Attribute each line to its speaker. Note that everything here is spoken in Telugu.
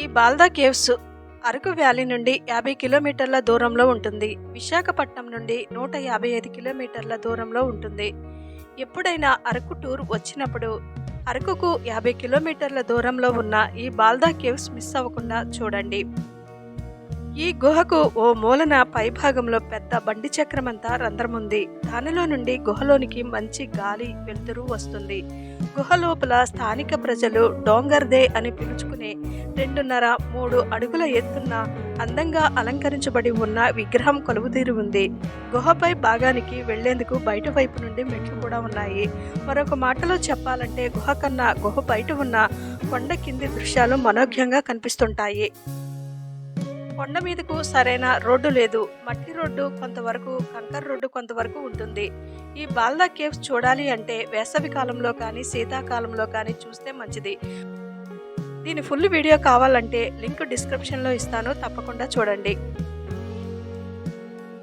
Speaker 1: ఈ బాల్దా కేవ్స్ అరకు వ్యాలీ నుండి యాభై కిలోమీటర్ల దూరంలో ఉంటుంది. విశాఖపట్నం నుండి నూట యాభై ఐదు కిలోమీటర్ల దూరంలో ఉంటుంది. ఎప్పుడైనా అరకు టూర్ వచ్చినప్పుడు అరకుకు యాభై కిలోమీటర్ల దూరంలో ఉన్న ఈ బాల్దా కేవ్స్ మిస్ అవ్వకుండా చూడండి. ఈ గుహకు ఓ మూలన పైభాగంలో పెద్ద బండి చక్రమంతా రంధ్రం ఉంది దానిలో నుండి గుహలోనికి మంచి గాలి వెలుతురు వస్తుంది. గుహ లోపల స్థానిక ప్రజలు డోంగర్దే అని పిలుచుకునే రెండున్నర మూడు అడుగుల ఎత్తున్న అందంగా అలంకరించబడి ఉన్న విగ్రహం కొలువుదీరి ఉంది. గుహపై భాగానికి వెళ్ళేందుకు బయట వైపు నుండి మెట్లు కూడా ఉన్నాయి. మరొక మాటలో చెప్పాలంటే గుహ కన్నా గుహ బయట ఉన్న కొండ కింది దృశ్యాలు మనోజ్ఞంగా కనిపిస్తుంటాయి. కొండ మీదకు సరైన రోడ్డు లేదు. మట్టి రోడ్డు కొంతవరకు కంకర రోడ్డు కొంతవరకు ఉంటుంది. ఈ బాల్దా కేవ్స్ చూడాలి అంటే వేసవి కాలంలో కానీ శీతాకాలంలో కానీ చూస్తే మంచిది. దీని ఫుల్ వీడియో కావాలంటే లింక్ డిస్క్రిప్షన్లో ఇస్తాను. తప్పకుండా చూడండి.